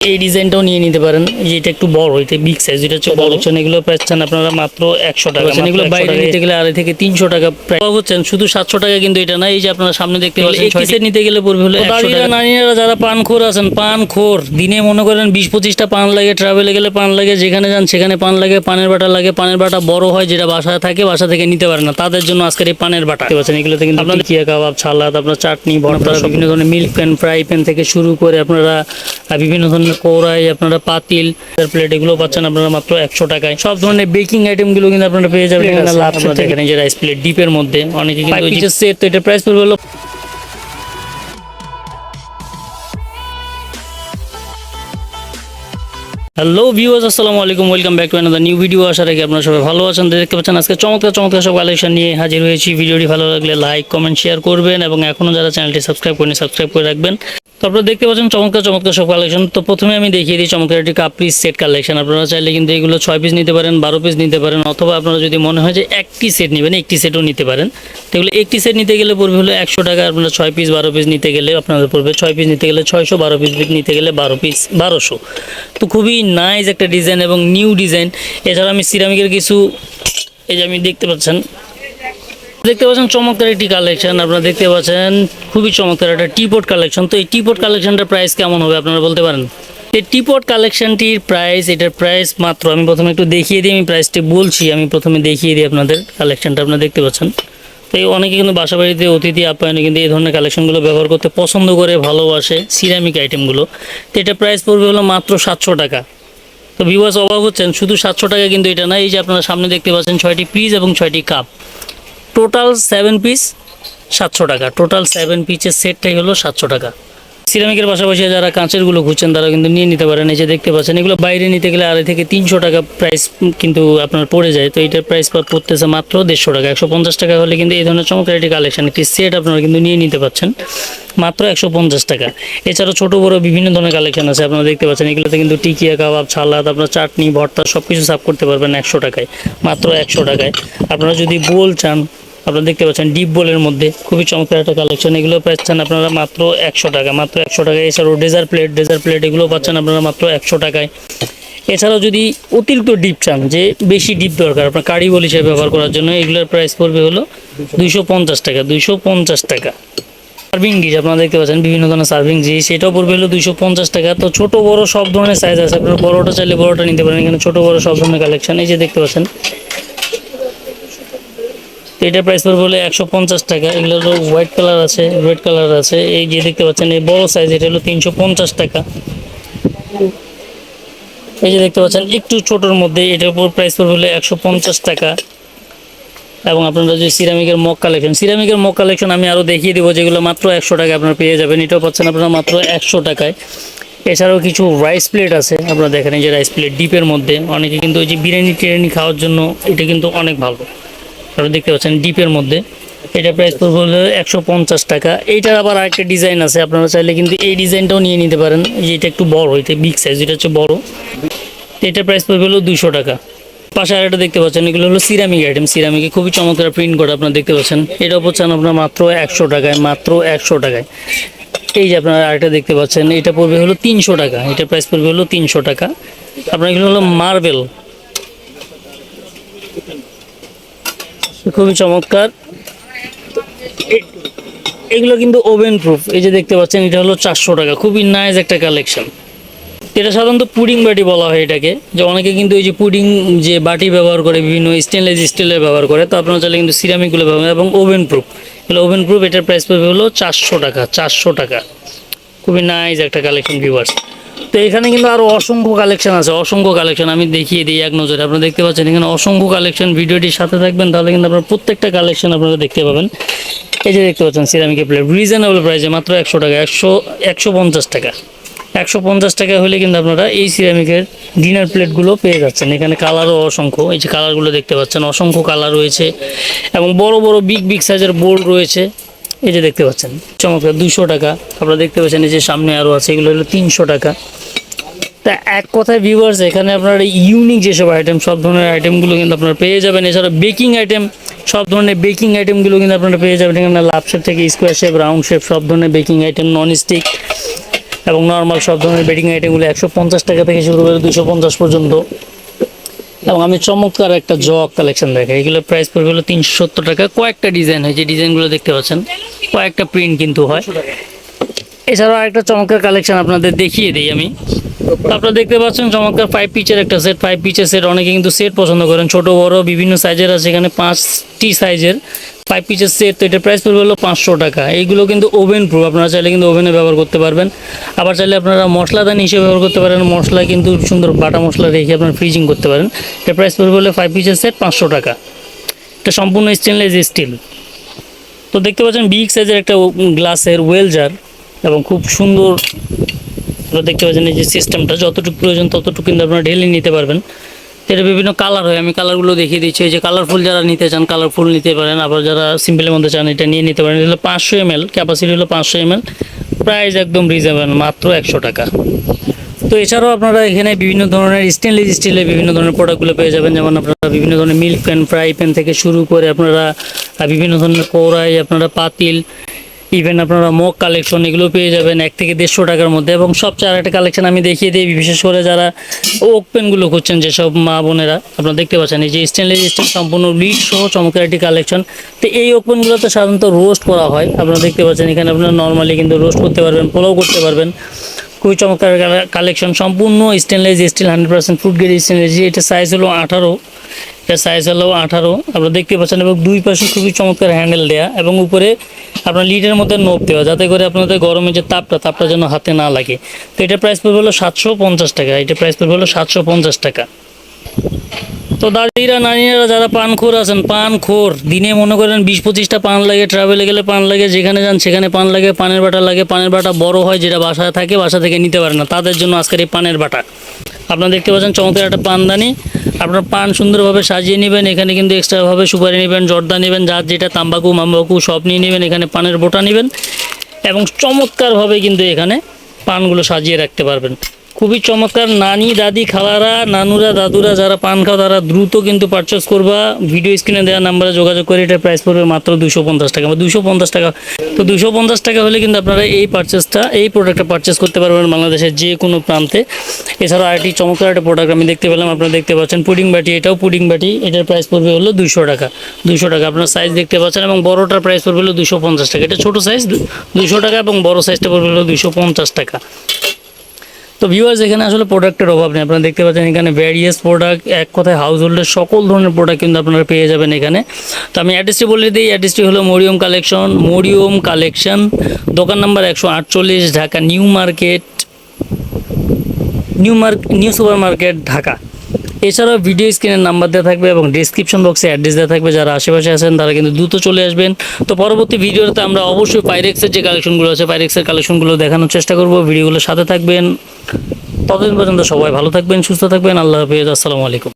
এই ডিজাইনটাও নিয়ে নিতে পারেন। এই যে এটা একটু বড় এটা বিগ সাইজ এটা হচ্ছে বড়। হচ্ছেন এগুলো পাচ্ছেন আপনারা মাত্র একশো টাকা এগুলো বাইরে নিতে গেলে আড়াই থেকে তিনশো টাকা প্রায় হচ্ছেন শুধু সাতশো টাকা কিন্তু এটা না এই যে আপনারা সামনে দেখতে পাচ্ছেন নিতে গেলে পড়বে হলো নারীরা যারা পান খোর আছেন পান খোর দিনে মনে করেন বিশ পঁচিশটা পান লাগে ট্রাভেলে গেলে পান লাগে যেখানে যান সেখানে পান লাগে পানের বাটা লাগে পানের বাটা বড় হয় যেটা বাসায় থাকে বাসা থেকে নিতে পারে না তাদের জন্য আজকের এই পানের বাটা। পাচ্ছেন এগুলোতে কিন্তু আপনাদের কিয়া কাবাব ছালাদ আপনার চাটনি ভর্তা বিভিন্ন ধরনের মিল্ক প্যান ফ্রাই প্যান থেকে শুরু করে আপনারা বিভিন্ন ধরনের কৌড়াই আপনারা পাতিল প্লেট এগুলো পাচ্ছেন আপনারা মাত্র একশো টাকায়। সব ধরনের বেকিং আইটেমগুলো কিন্তু আপনারা পেয়ে যাবেন এখানে লাভ দেখেন যে রাইস প্লেট ডিপের মধ্যে। অনেকে কিন্তু সেট তো এটা প্রাইস পড়বে হলো হ্যালো ভিউয়ার্স আসসালামু আলাইকুম welcome back to another new video আসার রাখি আপনারা সবাই ভালো আছেন দেখতে পাচ্ছেন আজকে চমৎকার চমৎকার সব কালেকশন নিয়ে হাজির হয়েছি। ভিডিওটি ভালো লাগলে লাইক কমেন্ট শেয়ার করবেন এবং এখনও যারা চ্যানেলটি সাবস্ক্রাইব করেনি সাবস্ক্রাইব করে রাখবেন। তো আপনারা দেখতে পাচ্ছেন চমৎকার চমৎকার সব কালেকশন তো প্রথমে আমি দেখিয়ে দিই চমৎকার একটি কাপ পিস সেট কালেকশন আপনারা চাইলে কিন্তু এগুলো ছয় পিস নিতে পারেন, বারো পিস নিতে পারেন, অথবা আপনারা যদি মনে হয় যে একটি সেট নেবেন, একটি সেটও নিতে পারেন। তো এগুলো একটি সেট নিতে গেলে পড়বে হলো একশো টাকা, আপনারা ছয় পিস বারো পিস নিতে গেলে আপনাদের পড়বে ছয় পিস নিতে গেলে ছয়শো, বারো পিস নিতে গেলে বারো পিস বারোশো। তো খুবই নাইস একটা ডিজাইন এবং নিউ ডিজাইন এছাড়া আমি সিরামিকের কিছু, এই যে আমি দেখতে পাচ্ছেন দেখতে পাচ্ছেন চমৎকার একটি কালেকশন আপনারা দেখতে পাচ্ছেন, খুবই চমৎকার একটা টিপট কালেকশন তো এই টিপট কালেকশনটার প্রাইস কেমন হবে আপনারা বলতে পারেন? এই টিপট কালেকশনটির প্রাইস এটার প্রাইস মাত্র আমি প্রথমে একটু দেখিয়ে দিই, আমি প্রাইসটি বলছি, আমি প্রথমে দেখিয়ে দিই আপনাদের কালেকশনটা আপনারা দেখতে পাচ্ছেন। তো এই অনেকে কিন্তু বাসা বাড়িতে অতিথি, আপ্যায়নে কিন্তু এই ধরনের কালেকশনগুলো ব্যবহার করতে পছন্দ করে, ভালোবাসে সিরামিক আইটেমগুলো তো এটা প্রাইস পড়বে হলো মাত্র সাতশো টাকা। তো ভিউয়ার্স অবাক হচ্ছেন, শুধু সাতশো টাকা কিন্তু এটা না, এই যে আপনারা সামনে দেখতে পাচ্ছেন ছয়টি পিস এবং ছয়টি কাপ টোটাল সেভেন পিস সাতশো টাকা। টোটাল সেভেন পিসের সেটটাই হলো সাতশো টাকা। সিরামিকের পাশাপাশি যারা কাঁচেরগুলো খুঁজছেন তারা কিন্তু নিয়ে নিতে পারেন। এই যে দেখতে পাচ্ছেন, এগুলো বাইরে নিতে গেলে আড়াই থেকে তিনশো টাকা প্রাইস কিন্তু আপনার পড়ে যায়। তো এটার প্রাইস পড়তেছে মাত্র দেড়শো টাকা। একশো পঞ্চাশ টাকা হলে কিন্তু এই ধরনের চমৎকার একটি কালেকশন একটি সেট আপনারা কিন্তু নিয়ে নিতে পারছেন মাত্র একশো পঞ্চাশ টাকা। এছাড়াও ছোটো, বড়ো বিভিন্ন ধরনের কালেকশন আছে। আপনারা দেখতে পাচ্ছেন, এগুলোতে কিন্তু টিকিয়া কাবাব, ছালাদ, আপনার চাটনি, ভর্তা সব কিছু সার্ভ করতে পারবেন একশো টাকায়। মাত্র একশো টাকায়। আপনারা যদি বোল চান আপনারা দেখতে পাচ্ছেন ডিপ বোলের মধ্যে। খুবই চমৎকার একটা কালেকশন এগুলো পাচ্ছেন আপনারা মাত্র একশো টাকা, মাত্র একশো টাকা এছাড়াও ডেজার প্লেট ডেজার প্লেট এগুলো পাচ্ছেন আপনারা মাত্র একশো টাকায়। এছাড়াও যদি অতিরিক্ত ডিপ চান, যে বেশি ডিপ দরকার, আপনার কারি বল হিসেবে ব্যবহার করার জন্য, এগুলোর প্রাইস পড়বে হলো দুইশো পঞ্চাশ টাকা, দুইশো পঞ্চাশ টাকা। সার্ভিং ডিশ আপনারা দেখতে পাচ্ছেন বিভিন্ন ধরনের সার্ভিং ডিশ সেটাও পড়বে হলো দুইশো পঞ্চাশ টাকা। তো ছোট, বড় সব ধরনের সাইজ আছে। আপনারা বড়টা চাইলে বড়টা নিতে পারেন। এখানে ছোট, বড় সব ধরনের কালেকশন এই যে দেখতে পাচ্ছেন তো এটার প্রাইস পড়বে হলো একশো পঞ্চাশ টাকা। এগুলো হলো হোয়াইট কালার আছে রেড কালার আছে। এই যে দেখতে পাচ্ছেন, এই বড় সাইজ এটা হলো তিনশো পঞ্চাশ টাকা। এই যে দেখতে পাচ্ছেন, একটু ছোটোর মধ্যে এটার উপর প্রাইস পড়বে হলো একশো পঞ্চাশ টাকা। এবং আপনারা যে সিরামিকের মগ কালেকশন সিরামিকের মগ কালেকশন আমি আরও দেখিয়ে দেবো, যেগুলো মাত্র একশো টাকা আপনারা পেয়ে যাবেন। এটাও পাচ্ছেন আপনারা মাত্র একশো টাকায়। এছাড়াও কিছু রাইস প্লেট আছে, আপনারা দেখেন এই যে রাইস প্লেট ডিপের মধ্যে। অনেকে কিন্তু ওই যে বিরিয়ানি টিরিয়ানি খাওয়ার জন্য এটা কিন্তু অনেক ভালো। আপনারা দেখতে পাচ্ছেন ডিপের মধ্যে। এটা প্রাইস পড়বে হলো একশো পঞ্চাশ টাকা। এইটার আবার আরেকটা ডিজাইন আছে, আপনারা চাইলে কিন্তু এই ডিজাইনটাও নিয়ে নিতে পারেন। এটা একটু বড় এটা বিগ সাইজ এটা হচ্ছে বড়। এটার প্রাইস পড়বে হলো দুশো টাকা। পাশে আরেকটা দেখতে পাচ্ছেন, এগুলো হলো সিরামিক আইটেম সিরামিকে খুবই চমৎকার প্রিন্ট করা আপনারা দেখতে পাচ্ছেন। এটাও পাচ্ছেন আপনার মাত্র একশো টাকায়, মাত্র একশো টাকায়। এই যে আপনারা আরেকটা দেখতে পাচ্ছেন, এটা পড়বে হলো তিনশো টাকা। এটার প্রাইস পড়বে হলো তিনশো টাকা। আপনার এগুলো হলো মার্বেল খুবই চমৎকার। এগুলো কিন্তু ওভেন প্রুফ। এই যে দেখতে পাচ্ছেন, এটা হলো চারশো টাকা। খুবই নাইস একটা কালেকশন এটা সাধারণত পুডিং বাটি বলা হয় এটাকে। যে অনেকে কিন্তু এই যে পুডিং যে বাটি ব্যবহার করে, বিভিন্ন স্টেনলেস স্টিলের ব্যবহার করে, তো আপনারা চাইলে কিন্তু সিরামিকগুলো ব্যবহার এবং ওভেন প্রুফ এগুলো ওভেন প্রুফ এটার প্রাইস পড়বে হলো চারশো টাকা চারশো টাকা। খুবই নাইস একটা কালেকশন ভিউয়ার্স তো এখানে কিন্তু আরও অসংখ্য কালেকশন আছে, অসংখ্য কালেকশন আমি দেখিয়ে দিই এক নজরে। আপনারা দেখতে পাচ্ছেন এখানে অসংখ্য কালেকশন ভিডিওটির সাথে থাকবেন, তাহলে কিন্তু আপনারা প্রত্যেকটা কালেকশন আপনারা দেখতে পাবেন। এই যে দেখতে পাচ্ছেন সিরামিকের প্লেট রিজনেবল প্রাইসে মাত্র একশো টাকা, একশো একশো পঞ্চাশ টাকা। একশো পঞ্চাশ টাকা হলে কিন্তু আপনারা এই সিরামিকের ডিনার প্লেটগুলো পেয়ে যাচ্ছেন। এখানে কালারও অসংখ্য। এই যে কালারগুলো দেখতে পাচ্ছেন, অসংখ্য কালার রয়েছে এবং বড় বড় বিগ বিগ সাইজের বোর্ড রয়েছে। এই যে দেখতে পাচ্ছেন, চমৎকার দুশো টাকা। আপনারা দেখতে পাচ্ছেন এই যে সামনে আরও আছে, এগুলো হলো তিনশো টাকা। তা এক কথায় ভিউয়ার্স এখানে আপনার ইউনিক যেসব আইটেম সব ধরনের আইটেমগুলো কিন্তু আপনারা পেয়ে যাবেন। এছাড়া বেকিং আইটেম সব ধরনের বেকিং আইটেমগুলো কিন্তু আপনারা পেয়ে যাবেন। এখানে লাভ শেপ থেকে স্কোয়ার শেপ রাউন্ড শেপ সব ধরনের বেকিং আইটেম নন স্টিক এবং নর্মাল সব ধরনের বেডিং আইটেমগুলো একশো পঞ্চাশ টাকা থেকে শুরু করে দুশো পর্যন্ত। এবং আমি চমৎকার একটা জগ কালেকশন দেখে এগুলো প্রাইস পড়বে হলো তিনশো সত্তর টাকা। কয়েকটা ডিজাইন হয় যে ডিজাইনগুলো দেখতে পাচ্ছেন। কয়েকটা প্রিন্ট কিন্তু হয়। এছাড়াও আরেকটা চমৎকার কালেকশন আপনাদের দেখিয়ে দিই আমি। আপনারা দেখতে পাচ্ছেন চমৎকার ফাইভ পিচের একটা সেট ফাইভ পিচের সেট অনেকে কিন্তু সেট পছন্দ করেন। ছোট, বড়, বিভিন্ন সাইজের আছে। এখানে পাঁচটি সাইজের ফাইভ পিচের সেট তো এটার প্রাইস পড়বে হলো পাঁচশো টাকা। এইগুলো কিন্তু ওভেন প্রুফ আপনারা চাইলে কিন্তু ওভেনে ব্যবহার করতে পারবেন। আবার চাইলে আপনারা মশলাদানি হিসেবে ব্যবহার করতে পারেন। মশলা কিন্তু সুন্দর বাটা মশলা রেখে আপনারা ফ্রিজিং করতে পারেন। এটার প্রাইস পড়বে হলো ফাইভ পিচের সেট পাঁচশো টাকা। এটা সম্পূর্ণ স্টেনলেস স্টিল তো দেখতে পাচ্ছেন বিগ সাইজের একটা গ্লাসের ওয়েল জার এবং খুব সুন্দর আপনারা দেখতে পাচ্ছেন এই যে সিস্টেমটা যতটুকু প্রয়োজন ততটুকু কিন্তু আপনারা ঢেলে নিতে পারবেন। এটা বিভিন্ন কালার হয়, আমি কালারগুলো দেখিয়ে দিচ্ছি। এই যে কালারফুল যারা নিতে চান কালারফুল নিতে পারেন। আবার যারা সিম্পলের মধ্যে চান, এটা নিয়ে নিতে পারেন। এটা হলো পাঁচশো এম এল ক্যাপাসিটি হলো পাঁচশো এম এল প্রাইস একদম রিজনেবল মাত্র একশো টাকা। তো এছাড়াও আপনারা এখানে বিভিন্ন ধরনের স্টেনলেস স্টিলের বিভিন্ন ধরনের প্রোডাক্টগুলো পেয়ে যাবেন। যেমন আপনারা বিভিন্ন ধরনের মিল্ক প্যান ফ্রাই প্যান থেকে শুরু করে আপনারা বিভিন্ন ধরনের কড়াই, আপনারা পাতিল ইভেন আপনারা মগ কালেকশন এগুলো পেয়ে যাবেন এক থেকে দেড়শো টাকার মধ্যে এবং সবচেয়ে আরেকটা কালেকশন আমি দেখিয়ে দিই, বিশেষ করে যারা ওপেনগুলো পেনগুলো খুঁজছেন, যেসব মা বোনেরা আপনারা দেখতে পাচ্ছেন, এই যে স্টেনলেস স্টিল সম্পূর্ণ লিড সহ চমৎকার একটি কালেকশন তো এই ওক পেনগুলোতে সাধারণত রোস্ট করা হয়, আপনারা দেখতে পাচ্ছেন এখানে আপনারা নর্মালি কিন্তু রোস্ট করতে পারবেন, পোলাও করতে পারবেন। খুবই চমৎকার কালেকশন সম্পূর্ণ stainless steel hundred percent food grade stainless এটা সাইজ হলো আঠারো। এটা সাইজ হলো আঠারো। আপনারা দেখতে পাচ্ছেন এবং দুই পাশে খুবই চমৎকার হ্যান্ডেল দেয়া এবং উপরে আপনার লিডের মধ্যে নোপ দেওয়া, যাতে করে আপনাদের গরমে যে তাপটা তাপটা যেন হাতে না লাগে। তো এটার প্রাইস পড়বে হলো সাতশো পঞ্চাশ টাকা। এটার প্রাইস পড়বে হলো সাতশো পঞ্চাশ টাকা। তো দাদিরা নানিরা যারা পানখোর আছেন, পানখোর, দিনে মনে করেন বিশ পঁচিশটা পান লাগে ট্রাভেলে গেলে পান লাগে, যেখানে যান সেখানে পান লাগে, পানের বাটা লাগে, পানের বাটা বড় হয় যেটা বাসায় থাকে, বাসা থেকে নিতে পারে না। তাদের জন্য আজকের এই পানের বাটা। আপনারা দেখতে পাচ্ছেন চমৎকার একটা পানদানি। আপনার পান সুন্দরভাবে সাজিয়ে নেবেন, এখানে কিন্তু এক্সট্রাভাবে সুপারি নেবেন, জর্দা নেবেন, যার যেটা তাম্বাকু, মাম্বাকু, সব নিয়ে নেবেন, এখানে পানের বোটা নেবেন। এবং চমৎকারভাবে কিন্তু এখানে পানগুলো সাজিয়ে রাখতে পারবেন। খুবই চমৎকার। নানি, দাদি, খালারা, নানুরা, দাদুরা, যারা পান খাও, তারা দ্রুত কিন্তু পারচেস করবা। ভিডিও স্ক্রিনে দেওয়া নাম্বারে যোগাযোগ করে এটার প্রাইস পড়বে মাত্র দুশো পঞ্চাশ টাকা। বা দুশো পঞ্চাশ টাকা। তো দুশো পঞ্চাশ টাকা হলে কিন্তু আপনারা এই পারচেসটা এই প্রোডাক্টটা পারচেস করতে পারবেন বাংলাদেশের যে কোনো প্রান্তে। এছাড়াও আরেকটি চমৎকার একটা প্রোডাক্ট আমি দেখতে পেলাম, আপনারা দেখতে পাচ্ছেন পুডিং বাটি। এটাও পুডিং বাটি। এটার প্রাইস পড়বে হলো দুশো টাকা। দুশো টাকা। আপনার সাইজ দেখতে পাচ্ছেন এবং বড়টার প্রাইস পড়বে হলো দুশো পঞ্চাশ টাকা। এটা ছোটো সাইজ দুশো টাকা এবং বড় সাইজটা পড়বে হলো দুশো পঞ্চাশ টাকা। তো ভিউয়ার্স এখানে আসলে প্রোডাক্টের অভাব নেই। আপনারা দেখতে পাচ্ছেন এখানে ভ্যারিয়াস প্রোডাক্ট এক কথায় হাউস হোল্ডের সকল ধরনের প্রোডাক্ট কিন্তু আপনারা পেয়ে যাবেন এখানে। তো আমি অ্যাড্রেসটি বলে দিই অ্যাড্রেসটি হলো মরিয়ম কালেকশন মরিয়ম কালেকশন দোকান নাম্বার একশো আটচল্লিশ, Dhaka, new market, new mark, new super market Dhaka. এছাড়াও ভিডিও স্ক্রিনের নাম্বার দেওয়া থাকবে এবং ডিসক্রিপশন বক্সে অ্যাড্রেস দেওয়া থাকবে। যারা আশেপাশে আছেন, তারা কিন্তু দ্রুত চলে আসবেন। তো পরবর্তী ভিডিওতে আমরা অবশ্যই পাইরেক্সের যে কালেকশনগুলো আছে পাইরেক্সের কালেকশনগুলো দেখানোর চেষ্টা করব। ভিডিওগুলোর সাথে থাকবেন। ততদিন পর্যন্ত সবাই ভালো থাকবেন, সুস্থ থাকবেন। আল্লাহ হাফিজ। আসসালামু আলাইকুম।